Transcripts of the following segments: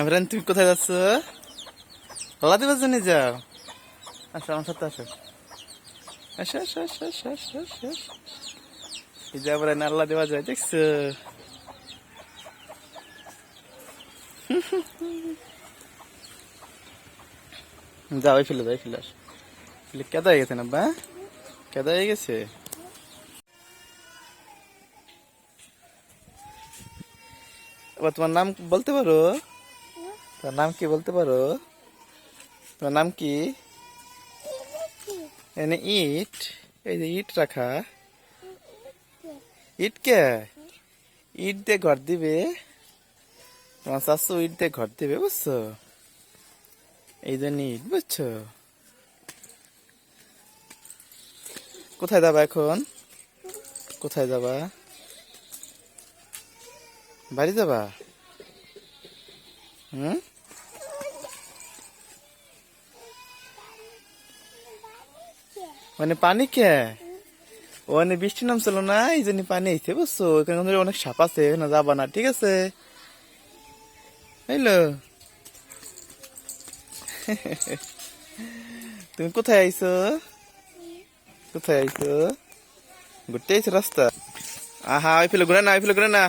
আমরান তুমি কোথায় যাচ্ছ? হলা দিবার জন্য যাও। আচ্ছা আমার সাথে আসো। আল্লাহ যায় যাই কেদা হয়ে গেছে না বা কেদা হয়ে গেছে? এবার তোমার নাম বলতে পারো? তোমার নাম কি বলতে পারো? তোমার নাম কি? এনে ইট, এই যে ইট রাখা। ইট কে? ইট দিয়ে ঘর দিবে। তোমার শাশু ইট দিয়ে ঘর দিবে, বুঝছ? এই জন্য ইট, বুঝছ? কোথায় যাবা এখন? কোথায় যাবা? বাড়ি যাবা? হুম? মানে পানি কে? ওখানে বৃষ্টি নামছিল না এই জন্য পানি আইছে বুঝছ? ওখানে অনেক সাপ আছে এখানে যাবা না ঠিক আছে? হইল? তুমি কোথায় আইছো? কোথায় আইছো? ঘুরতে আইছো রাস্তা? আহা ওই ফেলে ঘুরে না ওই ফেলে ঘুরে না।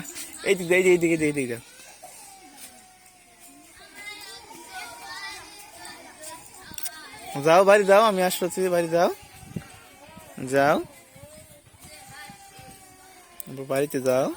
এই দিক এই দিক, এই দিক যাও। যাও বাড়ি যাও আমি আসছি বাড়ি যাও। যাও। বাড়িতে যাও।